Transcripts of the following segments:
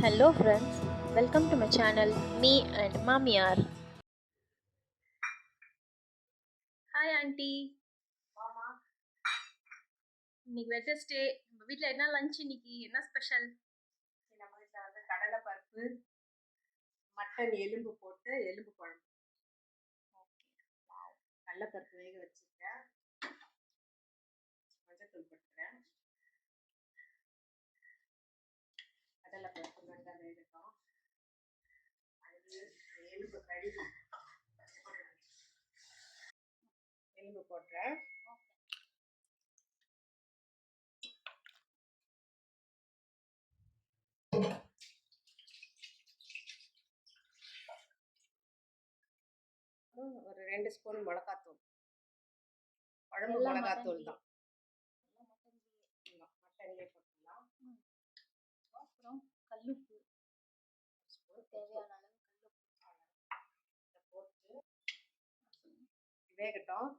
Hello friends, welcome to my channel Me and Mamiar. Hi aunty இன்னைக்கு Wednesday நம்ம வீட்டில் என்ன லஞ்ச் இன்னைக்கு? என்ன ஸ்பெஷல் நம்ம வீட்டில் வந்து கடலை பருப்பு மட்டன் எலும்பு போட்டு எலும்பு குழம்பு. கடலைப்பருப்பு வேக வச்சிருக்கேன். மஞ்சத்தூள் போட்டுக்கிறேன் வேகட்டும் எலும்பு கழுவி எலும்பு ஒரு ரெண்டு ஸ்பூன் மிளகாத்தூள். குழம்பு மிளகாத்தூள். தான் மட்டன்லேயே போட்டுக்கலாம். அப்புறம் கல்லுப்பு ஸ்பூன் தேவையான அளவு கல்லுப்பு இதை போட்டு வேகட்டும்.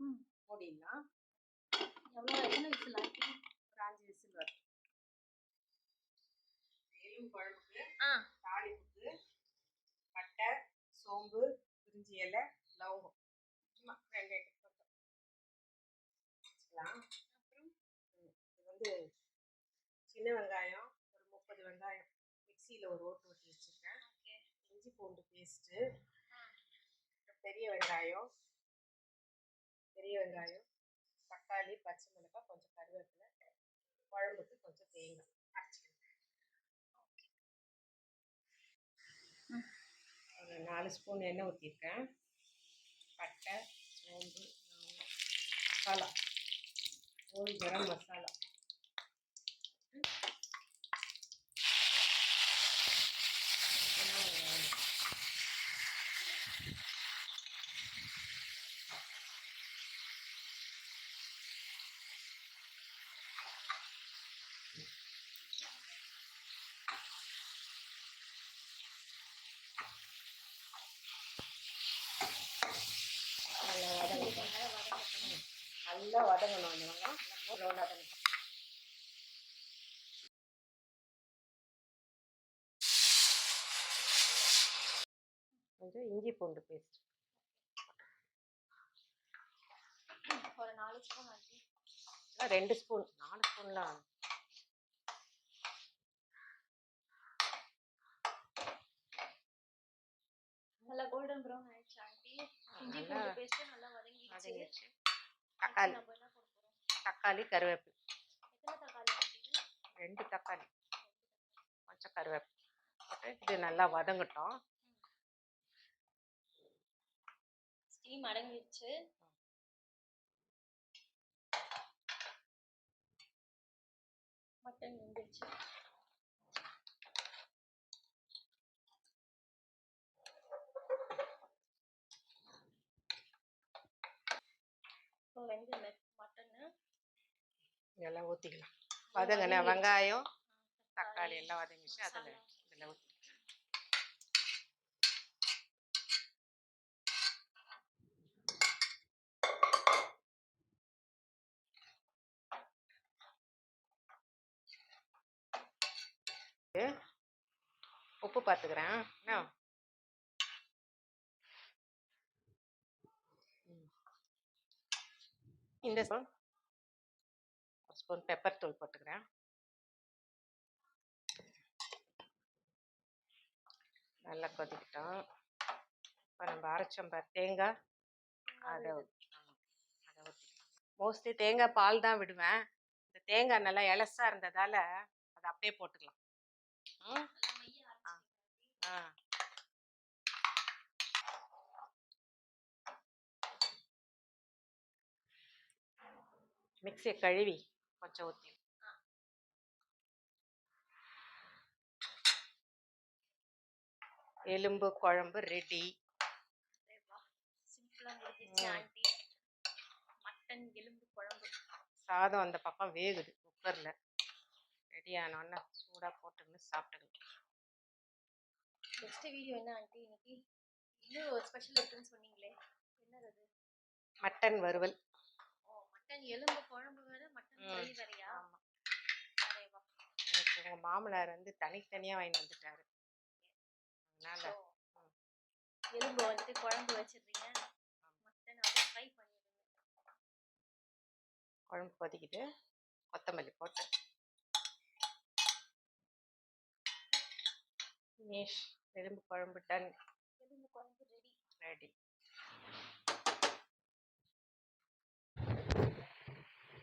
மூடிடலாம். எவ்வளோ எத்தனை விசில்? ஆண்டி ஒரு அஞ்சு விசில் வரும். எலும்பு குழம்புக்கு ஆ. தாளிப்புக்கு பட்டை சோம்பு பிரிஞ்சி இலை லவங்கம். சும்மா ரெண்டு ரெண்டு போட்டு வச்சுக்கலாம். அப்புறம்? இது வந்து சின்ன வெங்காயம் ஒரு முப்பது வெங்காயம். மிக்சியில் ஒரு ஓட்டு ஓட்டி வச்சுருக்கேன். இஞ்சி பூண்டு பேஸ்ட்டு. பெரிய வெங்காயம். பெரிய வெங்காயம் தக்காளி பச்சை மிளகாய் கொஞ்சம் கருவேப்பிலை குழம்புக்கு கொஞ்சம் தேங்காய் அரைச்சிக்கணும். ஒரு நாலு ஸ்பூன் எண்ணெய் ஊற்றிருக்கேன் பட்டை சோம்பு மசாலா. கோழி கரம் மசாலா சின்ன வெங்காயம். நல்லா வதங்கட்டும் ம். நல்லா வதங்கணும் அந்த வெங்காயம். ப்ரௌன் வதங்கட்டும் கொஞ்சம் இஞ்சி பூண்டு பேஸ்ட். ஒரு நாலு ஸ்பூன் ரெண்டு ஸ்பூன். நாலு ஸ்பூன்லாம் நல்லா கோல்டன் ப்ரௌன் ஆயிடுச்சு ஆண்டி. இஞ்சி பூண்டு பேஸ்ட்டு நல்லா வதங்கிடுச்சு. தக்காளி. தக்காளி? கருவேப்பிலை? ரெண்டு தக்காளி. கொஞ்சம் கருவேப்பிலை. போட்டு இது நல்லா வதங்கட்டும். ஸ்டீம் அடங்கிடுச்சு மட்டன் வெந்துடுச்சு இப்போ வெந்து மட்டனு இதெல்லாம் ஊற்றிக்கலாம் வதங்கின வெங்காயம் தக்காளி எல்லாம் வதங்கிச்சு அதில் இதில் ஊற்றி உப்பு பார்த்துக்கிறேன் என்ன. இந்த ஸ்பூன் பெப்பர் தூள் போட்டுக்கிறேன். நல்லா கொதிக்கிட்டோம். இப்போ நம்ம அரைச்சோம் பார் தேங்காய். அதை அதை மோஸ்ட்லி தேங்காய் பால் தான் விடுவேன். இந்த தேங்காய் நல்லா எலசாக இருந்ததால் அதை அப்படியே போட்டுக்கலாம். ம்? ஆ. மிக்சியை கழுவி. கொஞ்சம் ஊற்றி எலும்பு குழம்பு ரெடி மட்டன் எலும்பு குழம்பு. சாதம் அந்த பக்கம் வேகுது குக்கரில் ரெடி ஆனோடனே சூடாக போட்டுன்னு சாப்பிட்டுக்கலாம் நெக்ஸ்ட் வீடியோ என்ன ஆண்டி இன்னைக்கு இன்னும் ஸ்பெஷல் இருக்குன்னு சொன்னீங்களே. என்னது மட்டன் வறுவல். மட்டன் எலும்பு குழம்பு வேற மட்டன். கறி வேறையா எனக்கு எங்க மாமனார் வந்து தனித்தனியா வாங்கிட்டு வந்துட்டாரு. அதனால எலும்பு வந்துட்டு குழம்பு வச்சிடுறீங்க. மட்டன் வந்து ஃப்ரை பண்ணிடுங்க. குழம்பு கொதிக்கிட்டு கொத்தமல்லி போட்டு. எலும்பு குழம்பு டன் எலும்பு குழம்பு ready ready